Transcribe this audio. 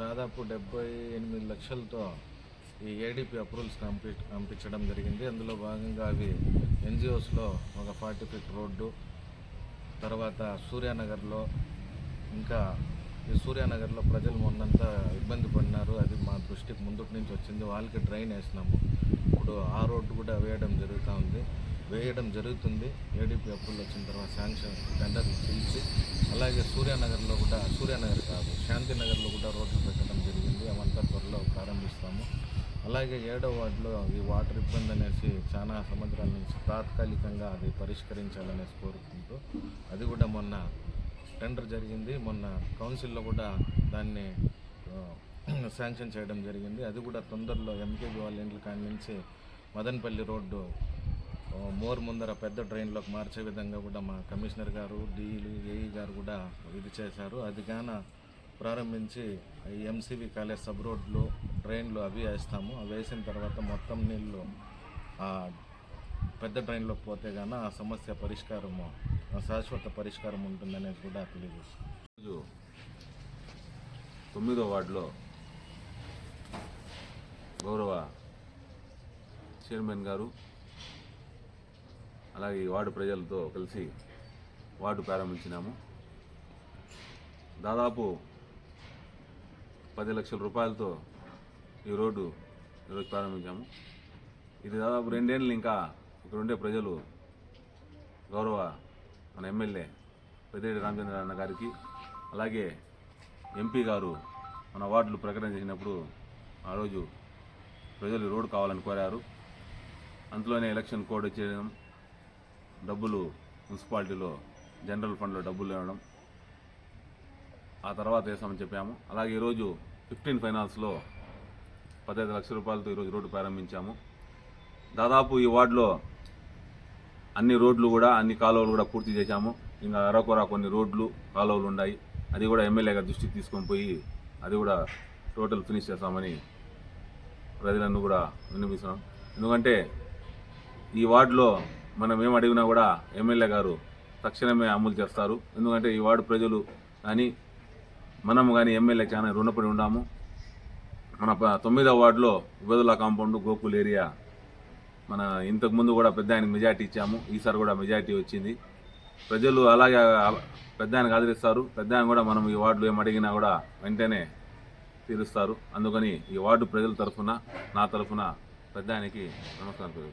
దాదాపు డెబ్బై ఎనిమిది లక్షలతో ఈ ఏడీపీ అప్రూవల్స్ పంపి పంపించడం జరిగింది. అందులో భాగంగా అవి ఎన్జిఓస్లో ఒక ఫార్టీ ఫీట్ రోడ్డు తర్వాత సూర్యానగర్లో ఇంకా ఈ సూర్యానగర్లో ప్రజలు మొన్నంతా ఇబ్బంది పడినారు. అది మా దృష్టికి ముందుకు నుంచి వచ్చింది. వాళ్ళకి డ్రైన్ వేసినాము ఇప్పుడు ఆ రోడ్డు కూడా వేయడం జరుగుతూ ఉంది. వేయడం జరుగుతుంది. ఏడీపీ అప్రూవల్ వచ్చిన తర్వాత శాంక్షన్ టెండర్లు పిలిచి అలాగే సూర్యానగర్లో కూడా సూర్యానగర్ కాదు శాంతినగర్లో కూడా రోడ్లు పెట్టడం జరిగింది. అవంతా త్వరలో ప్రారంభిస్తాము. అలాగే ఏడో వార్డులో ఈ వాటర్ ఇబ్బంది అనేసి చాలా సంవత్సరాల నుంచి తాత్కాలికంగా అది పరిష్కరించాలనేసి కోరుకుంటూ అది కూడా మొన్న టెండర్ జరిగింది. మొన్న కౌన్సిల్లో కూడా దాన్ని శాంక్షన్ చేయడం జరిగింది. అది కూడా తొందరలో ఎంకేబీ వాళ్ళ ఇంట్ల కాడి నుంచి మదనపల్లి రోడ్డు మోర్ ముందర పెద్ద డ్రైన్లోకి మార్చే విధంగా కూడా మా కమిషనర్ గారు డీఈలు ఏఈ గారు కూడా ఇది చేశారు. అది గాన ప్రారంభించి ఎంసీవి ఎంసీవీ కాలేజ్ సబ్ రోడ్లు డ్రైన్లు అవి వేస్తాము. అవి వేసిన తర్వాత మొత్తం నీళ్ళు ఆ పెద్ద డ్రైన్లోకి పోతే గాన ఆ సమస్య పరిష్కారము ఆ శాశ్వత పరిష్కారం ఉంటుందనేది కూడా తెలియజేస్తాం ఈరోజు తొమ్మిదో వార్డులో గౌరవ చైర్మన్ గారు అలాగే ఈ వార్డు ప్రజలతో కలిసి వార్డు ప్రారంభించినాము. దాదాపు పది లక్షల రూపాయలతో ఈ రోడ్డు ఈరోజు ప్రారంభించాము. ఇది దాదాపు రెండేళ్ళు ఇంకా ఇక్కడ ఉండే ప్రజలు గౌరవ మన ఎమ్మెల్యే పెద్దిరెడ్డి రామచంద్ర అన్న గారికి అలాగే ఎంపీ గారు మన వార్డులు ప్రకటన చేసినప్పుడు ఆ రోజు ప్రజలు రోడ్డు కావాలని కోరారు. అందులోనే ఎలక్షన్ కోడ్ వచ్చేయడం డబ్బులు మున్సిపాలిటీలో జనరల్ ఫండ్లో డబ్బులు ఇవ్వడం ఆ తర్వాత వేస్తామని చెప్పాము. అలాగే ఈరోజు ఫిఫ్టీన్ ఫైనాన్స్లో పదహైదు లక్షల రూపాయలతో ఈరోజు రోడ్డు ప్రారంభించాము. దాదాపు ఈ వార్డులో అన్ని రోడ్లు కూడా అన్ని కాలువలు కూడా పూర్తి చేశాము. ఇంకా అరకొర కొన్ని రోడ్లు కాలువలు ఉన్నాయి. అది కూడా ఎమ్మెల్యే గారి దృష్టికి తీసుకొని పోయి అది కూడా టోటల్ ఫినిష్ చేస్తామని ప్రజలను కూడా వినిపిస్తున్నాం ఎందుకంటే ఈ వార్డులో మనం ఏం అడిగినా కూడా ఎమ్మెల్యే గారు తక్షణమే అమలు చేస్తారు. ఎందుకంటే ఈ వార్డు ప్రజలు కానీ మనం కానీ ఎమ్మెల్యే చాలా రుణపడి ఉన్నాము. మన ప- తొమ్మిదవ వార్డులో ఉబేదుల్లా కాంపౌండ్ గోకుల్ ఏరియా మన ఇంతకుముందు కూడా పెద్ద ఆయనకు మెజార్టీ ఇచ్చాము. ఈసారి కూడా మెజార్టీ వచ్చింది. ప్రజలు అలాగే పెద్ద ఆయనకు ఆదరిస్తారు. పెద్ద ఆయన కూడా మనం ఈ వార్డులో ఏం అడిగినా కూడా వెంటనే తీరుస్తారు. అందుకని ఈ వార్డు ప్రజల తరఫున నా తరఫున పెద్ద ఆయనకి నమస్కారం